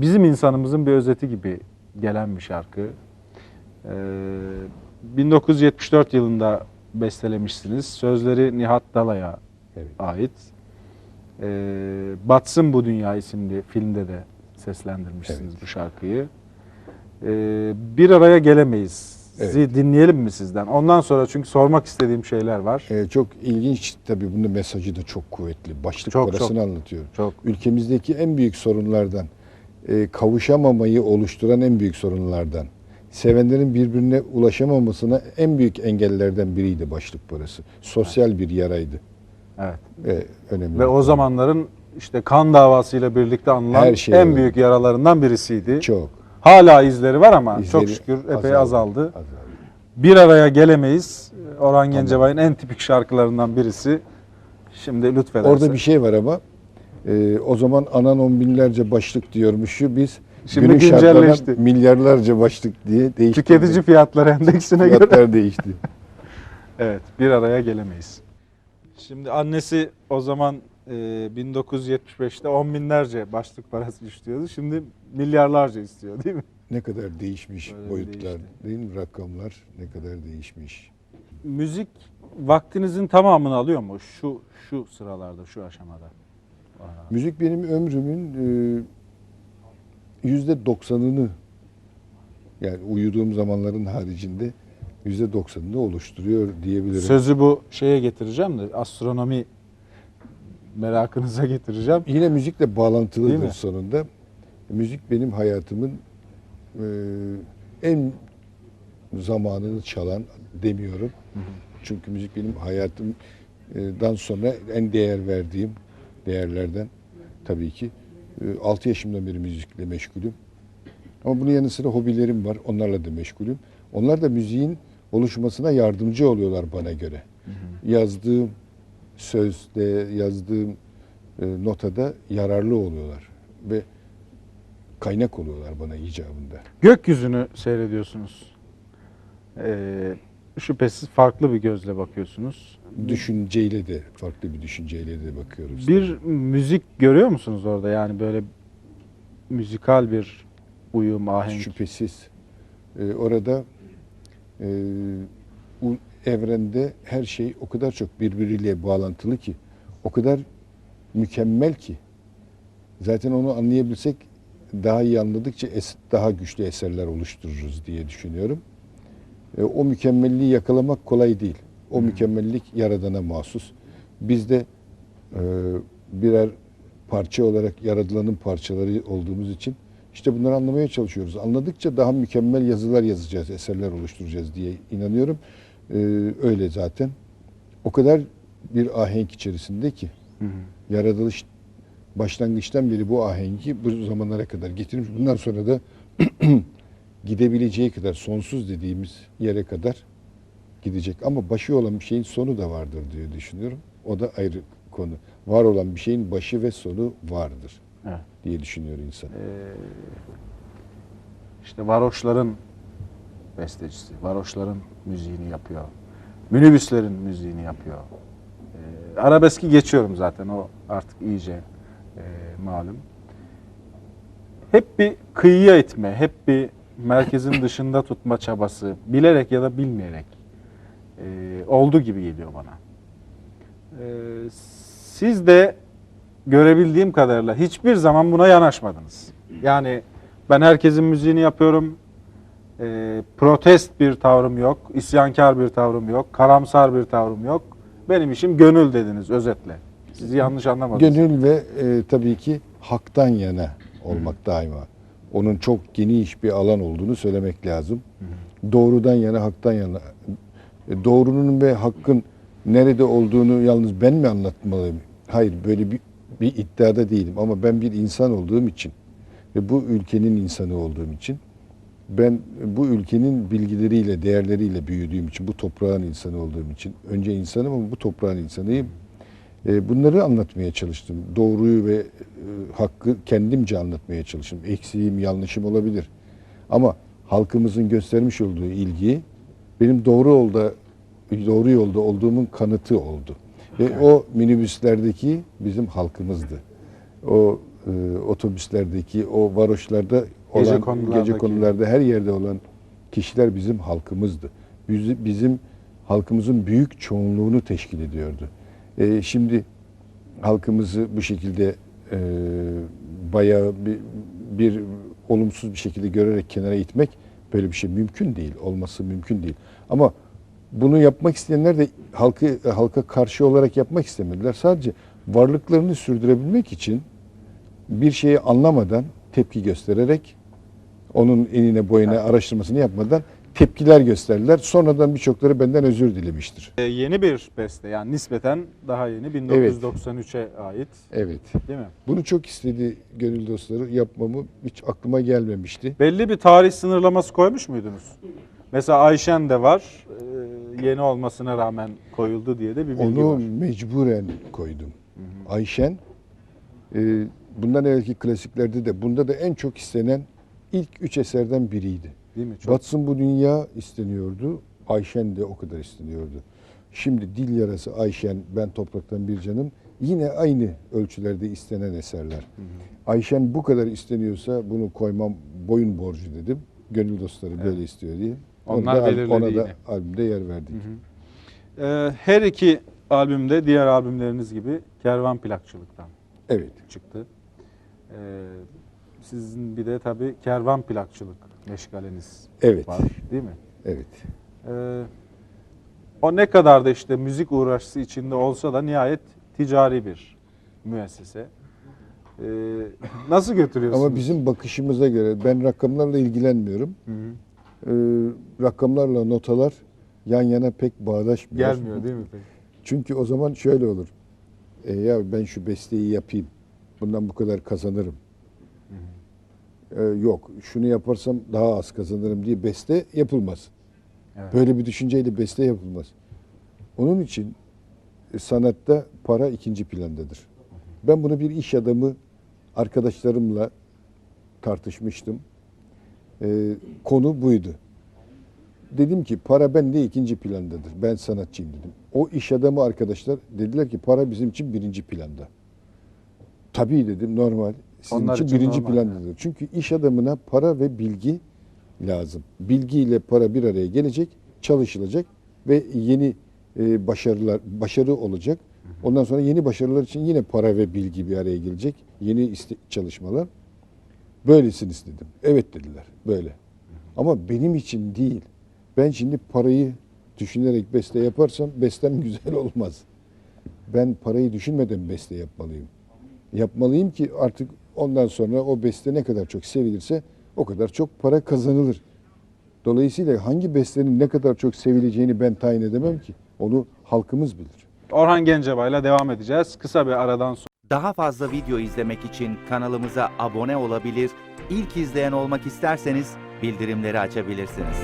bizim insanımızın bir özeti gibi gelen bir şarkı. Ee, 1974 yılında bestelemişsiniz. Sözleri Nihat Dala'ya Evet. ait. Ee, Batsın Bu Dünya isimli filmde de seslendirmişsiniz Evet. bu şarkıyı. Ee, bir araya gelemeyiz. Sizi Evet. dinleyelim mi sizden? Ondan sonra çünkü sormak istediğim şeyler var. Ee, çok ilginç tabii bunun mesajı da çok kuvvetli. Başlık Çok, parasını anlatıyor. Çok Ülkemizdeki en büyük sorunlardan, e, kavuşamamayı oluşturan en büyük sorunlardan, sevenlerin birbirine ulaşamamasına en büyük engellerden biriydi başlık parası. Sosyal bir yaraydı. evet. Ve önemli. Ve o zamanların işte kan davasıyla birlikte anılan Her şey en öyle. büyük yaralarından birisiydi. çok Hala izleri var ama çok izleri şükür epey azaldı. azaldı. Bir araya gelemeyiz. Orhan Gencebay'ın en tipik şarkılarından birisi. Şimdi lütfedersen. Orada bir şey var ama e, o zaman anan on binlerce başlık diyormuşu biz Şimdi günün şartlarına güncelleşti. milyarlarca başlık diye değiştirdik. Tüketici fiyatları endeksine göre. fiyatlar değişti. Evet, bir araya gelemeyiz. Şimdi annesi o zaman e, 1975'te on binlerce başlık parası istiyordu. Şimdi milyarlarca istiyor değil mi? Ne kadar değişmiş Böyle boyutlar değişti. değil mi? Rakamlar ne kadar değişmiş. Müzik vaktinizin tamamını alıyor mu şu şu sıralarda, şu aşamada? Müzik benim ömrümün e, yüzde doksanını yani uyuduğum zamanların haricinde yüzde doksanını oluşturuyor diyebilirim. Sözü bu şeye getireceğim de astronomi merakınıza getireceğim. Yine müzikle bağlantılıdır sonunda. Müzik benim hayatımın e, en zamanını çalan demiyorum. Çünkü müzik benim hayatımdan sonra en değer verdiğim değerlerden tabii ki. 6 yaşımdan beri müzikle meşgulüm. Ama bunun yanı sıra hobilerim var. Onlarla da meşgulüm. Onlar da müziğin oluşmasına yardımcı oluyorlar bana göre. Yazdığım sözde, yazdığım e, notada yararlı oluyorlar ve kaynak oluyorlar bana icabında. Gökyüzünü seyrediyorsunuz. Ee, şüphesiz farklı bir gözle bakıyorsunuz. Düşünceyle de farklı bir düşünceyle de bakıyoruz. Bir müzik görüyor musunuz orada? Yani böyle müzikal bir uyum, ahenk. Şüphesiz. Ee, orada e, u- evrende her şey o kadar çok birbiriyle bağlantılı ki, o kadar mükemmel ki. Zaten onu anlayabilsek daha iyi anladıkça es- daha güçlü eserler oluştururuz diye düşünüyorum. E, o mükemmelliği yakalamak kolay değil. O mükemmellik yaradana mahsus. Biz de e, birer parça olarak yaratılanın parçaları olduğumuz için işte bunları anlamaya çalışıyoruz. Anladıkça daha mükemmel yazılar yazacağız, eserler oluşturacağız diye inanıyorum. E, öyle zaten. O kadar bir ahenk içerisinde ki Hı hı. yaratılış başlangıçtan beri bu ahengi bu zamanlara kadar getirmiş. Bundan sonra da gidebileceği kadar sonsuz dediğimiz yere kadar gidecek. Ama başı olan bir şeyin sonu da vardır diye düşünüyorum. O da ayrı konu. Var olan bir şeyin başı ve sonu vardır Evet. diye düşünüyor insan. Ee, işte varoşların bestecisi, varoşların müziğini yapıyor. Minibüslerin müziğini yapıyor. Ee, arabeski geçiyorum zaten o artık iyice e, malum. Hep bir kıyıya itme, hep bir merkezin dışında tutma çabası, bilerek ya da bilmeyerek e, oldu gibi geliyor bana. Ee, siz de görebildiğim kadarıyla hiçbir zaman buna yanaşmadınız. Yani ben herkesin müziğini yapıyorum. Ee, protest bir tavrım yok, isyankar bir tavrım yok, karamsar bir tavrım yok. Benim işim gönül dediniz özetle. Sizi yanlış anlamadınız. Gönül ve e, tabii ki haktan yana olmak daima. Onun çok geniş bir alan olduğunu söylemek lazım. Doğrudan yana, haktan yana. E, Doğrunun ve hakkın nerede olduğunu yalnız ben mi anlatmalıyım? Hayır, böyle bir, bir iddiada değilim. Ama ben bir insan olduğum için ve bu ülkenin insanı olduğum için ben bu ülkenin bilgileriyle, değerleriyle büyüdüğüm için, bu toprağın insanı olduğum için, önce insanım ama bu toprağın insanıyım. E, Bunları anlatmaya çalıştım. Doğruyu ve e, hakkı kendimce anlatmaya çalıştım. Eksiğim, yanlışım olabilir. Ama halkımızın göstermiş olduğu ilgi benim doğru yolda doğru yolda olduğumun kanıtı oldu. Ve o minibüslerdeki bizim halkımızdı. O e, otobüslerdeki, o varoşlarda olan, Gece gece, konulardaki. konularda her yerde olan kişiler bizim halkımızdı. Bizi- Bizim halkımızın büyük çoğunluğunu teşkil ediyordu. E, şimdi halkımızı bu şekilde e, bayağı bir, bir olumsuz bir şekilde görerek kenara itmek böyle bir şey mümkün değil. Olması mümkün değil. Ama bunu yapmak isteyenler de halkı halka karşı olarak yapmak istemediler. Sadece varlıklarını sürdürebilmek için bir şeyi anlamadan tepki göstererek onun enine boyuna araştırmasını yapmadan tepkiler gösterdiler. Sonradan birçokları benden özür dilemiştir. Ee, yeni bir beste yani nispeten daha yeni 1993'e ait Evet. değil mi? Bunu çok istedi gönül dostları yapmamı hiç aklıma gelmemişti. Belli bir tarih sınırlaması koymuş muydunuz? Mesela Ayşen de var. ee, yeni olmasına rağmen koyuldu diye de bir bilgi Onu var. mecburen koydum. Ayşen e, bundan evvelki klasiklerde de bunda da en çok istenen ilk üç eserden biriydi. Değil mi? Çok Batsın bu dünya isteniyordu. Ayşen de o kadar isteniyordu. Şimdi Dil Yarası Ayşen, Ben Topraktan Bir Canım yine aynı ölçülerde istenen eserler. Ayşen bu kadar isteniyorsa bunu koymam boyun borcu dedim. Gönül dostları böyle istiyor diye. Onlar Onu da belirledi ona da yine. albümde yer verdik. Ee, her iki albümde diğer albümleriniz gibi kervan plakçılıktan Evet. çıktı. Ee, sizin bir de tabii kervan plakçılık meşgaleniz Evet. var değil mi? Evet. Ee, o ne kadar da işte müzik uğraşısı içinde olsa da nihayet ticari bir müessese. Ee, nasıl götürüyorsunuz? Ama bizim bakışımıza göre ben rakamlarla ilgilenmiyorum. Hı hı. Ee, rakamlarla notalar yan yana pek bağdaşmıyor. gelmiyor değil mi peki? Çünkü o zaman şöyle olur. E, ya ben şu besteyi yapayım. Bundan bu kadar kazanırım. E, yok şunu yaparsam daha az kazanırım diye beste yapılmaz. Evet. Böyle bir düşünceyle beste yapılmaz. Onun için e, sanatta para ikinci plandadır. Ben bunu bir iş adamı arkadaşlarımla tartışmıştım. E, konu buydu. Dedim ki para bende ikinci plandadır. Ben sanatçıyım dedim. O iş adamı arkadaşlar dediler ki para bizim için birinci planda. Tabii dedim normal. Sizin Onlar için, için birinci plandadır. Çünkü iş adamına para ve bilgi lazım. Bilgi ile para bir araya gelecek, çalışılacak ve yeni e, başarılar başarı olacak. Ondan sonra yeni başarılar için yine para ve bilgi bir araya gelecek. Yeni çalışmalar. Böylesini istedim. Evet dediler. Böyle. Ama benim için değil. Ben şimdi parayı düşünerek beste yaparsam bestem güzel olmaz. Ben parayı düşünmeden beste yapmalıyım. Yapmalıyım ki artık ondan sonra o beste ne kadar çok sevilirse o kadar çok para kazanılır. Dolayısıyla hangi bestenin ne kadar çok sevileceğini ben tayin edemem ki. Onu halkımız bilir. Orhan Gencebay'la devam edeceğiz. Kısa bir aradan sonra. Daha fazla video izlemek için kanalımıza abone olabilir, ilk izleyen olmak isterseniz bildirimleri açabilirsiniz.